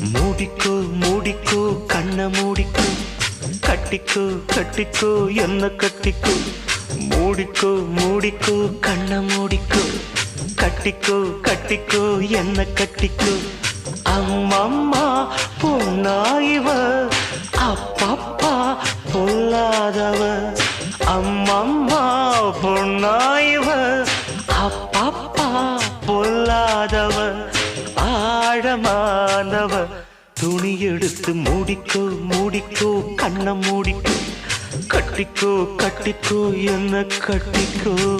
மூடிக்கோ மூடிக்கோ கண்ண மூடிக்கோ. கட்டிக்கோ கட்டிக்கோ என்ன கட்டிக்கோ. மூடிக்கோ மூடிக்கோ கண்ண மூடிக்கோ. கட்டிக்கோ கட்டிக்கோ என்ன கட்டிக்கோ. அம்மம்மா பொன்னாயிவ அப்பப்பா பொல்லாதவ. அம்மம்மா பொன்னாயிவ அப்பப்பா பொல்லாதவ. ஆழமானவ. துணி எடுத்து மூடிக்கோ மூடிக்கோ கண்ண மூடிக்கோ. கட்டிக்கோ கட்டிக்கோ என்ன கட்டிக்கோ.